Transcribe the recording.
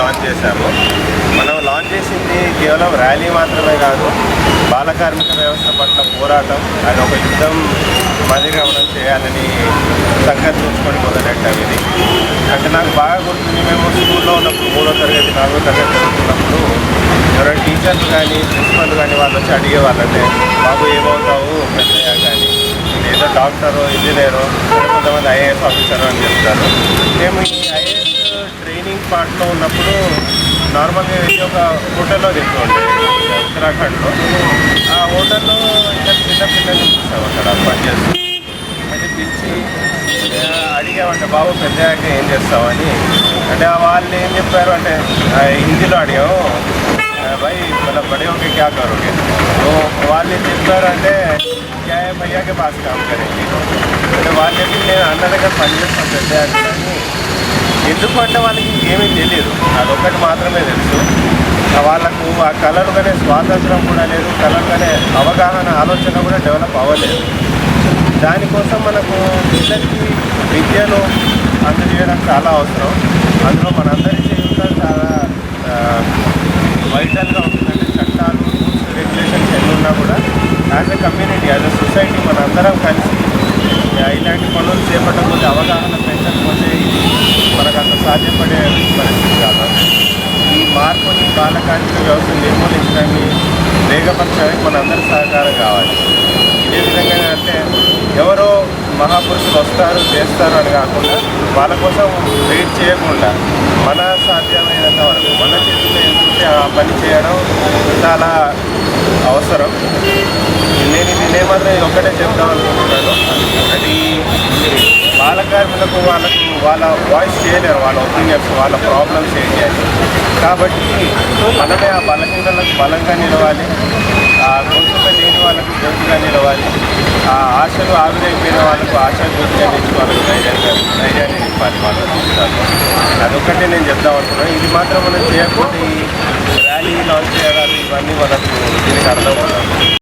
Launch చేశాము. మనం launch చేసింది కేవలం ర్యాలీ మాత్రమే కాదు బాలకార్మిక వ్యవస్థ పట్ల పోరాటం అది ఒక యుద్ధం మాదిరిగా మనం చేయాలని సంకల్పించుకొని మొదలెట్టాం ఇది. అంటే నాకు బాగా గుర్తుంది మేము స్కూల్లో ఉన్నప్పుడు మూడో తరగతి నాలుగో తరగతి ఉన్నప్పుడు ఎవరైనా టీచర్లు కానీ ప్రిన్సిపల్ కానీ వాళ్ళు వచ్చి అడిగేవాళ్ళంటే బాబు ఏమవుతావు పెద్దయ్యా కానీ ఏదో డాక్టరు ఇంజనీరు కొంతమంది ఐఏఎస్ ఆఫీసరు అని చెప్తారు. మేము ఈ ఐఏఎస్ ట్రైనింగ్ పార్ట్లో ఉన్నప్పుడు నార్మల్గా వెళ్ళి ఒక హోటల్లో తింటుండే ఉత్తరాఖండ్లో ఆ హోటల్లో ఇంకా చిన్న పిల్లల్ని చూసాం అక్కడ పనిచేస్తూ అయితే పిలిచి ఆ, అడిగామంటే బాబు పెద్దయ్యాక ఏం చేస్తామని అంటే ఆ వాళ్ళు ఏం చెప్పారు అంటే ఆ, హిందీలో అడిగాము ఆ, भाई मतलब बड़े होके क्या करोगे तो వాళ్ళు ఏం చెప్పారు అంటే क्या है भैया के पास काम करेंगे అంటే వాళ్ళు చెప్పి నేను అన్న దగ్గర పనిచేస్తాను పెద్ద అని ఎందుకు అంటే వాళ్ళకి ఏమీ తెలియదు. అదొక్కటి మాత్రమే తెలుసు. వాళ్ళకు ఆ కళలు కానీ స్వాతంత్రం కూడా లేదు కళలు కానీ అవగాహన ఆలోచన కూడా డెవలప్ అవ్వలేదు. దానికోసం మనకు పిల్లలకి విద్యను అందజేయడం చాలా అవసరం. అందులో మనందరి జీవితం చాలా వైటల్గా ఉంటుందంటే చట్టాలు రూల్స్ రెగ్యులేషన్స్ ఎన్ని ఉన్నా కూడా as a community as a society మనందరం కలిసి ఆ, ఇలాంటి పనులు చేపట్టకపోతే అవగాహన పెంచకపోతే ఇది మనకు అంత సాధ్యపడే పరిస్థితి కాదు ఈ మార్పుని బాల కార్మిక వ్యవస్థను నిర్మూలించడానికి వేగపరచడానికి మనందరి సహకారం కావాలి. ఇదే విధంగా అంటే ఎవరో మహాపురుషులు వస్తారు చేస్తారు అని కాకుండా వాళ్ళ కోసం వెయిట్ చేయకుండా మన సాధ్యమైనంత వరకు మన చేతిలో ఏంటంటే ఆ పని చేయడం చాలా అవసరం. నేను ఇది ఇది ఒక్కటే చెప్దాం అనుకుంటున్నాను. అది ఈ బాల కార్మికులకు వాళ్ళకు వాళ్ళ వాయిస్ చేయలేరు వాళ్ళ ఒపీనియన్స్ వాళ్ళ ప్రాబ్లమ్స్ ఏంటి అని. కాబట్టి మనమే ఆ బలహీనలకు బలంగా నిలవాలి. ఆ గొంతుగా లేని వాళ్ళకు గొంతుగా నిలవాలి. ఆ ఆశలు ఆవిరైపోయిన వాళ్ళకు ఆశ గొంతుగా తెచ్చి వాళ్ళకు ధైర్యంగా ధైర్యాన్ని నింపాలి వాళ్ళు అదొక్కటే నేను చెప్దాం అనుకున్నాను ఇది మాత్రం మనం చేయకపోతే ఈ ర్యాలీ లాంచ్ చేయడాలు ఇవన్నీ మనకు దీనికి అర్థం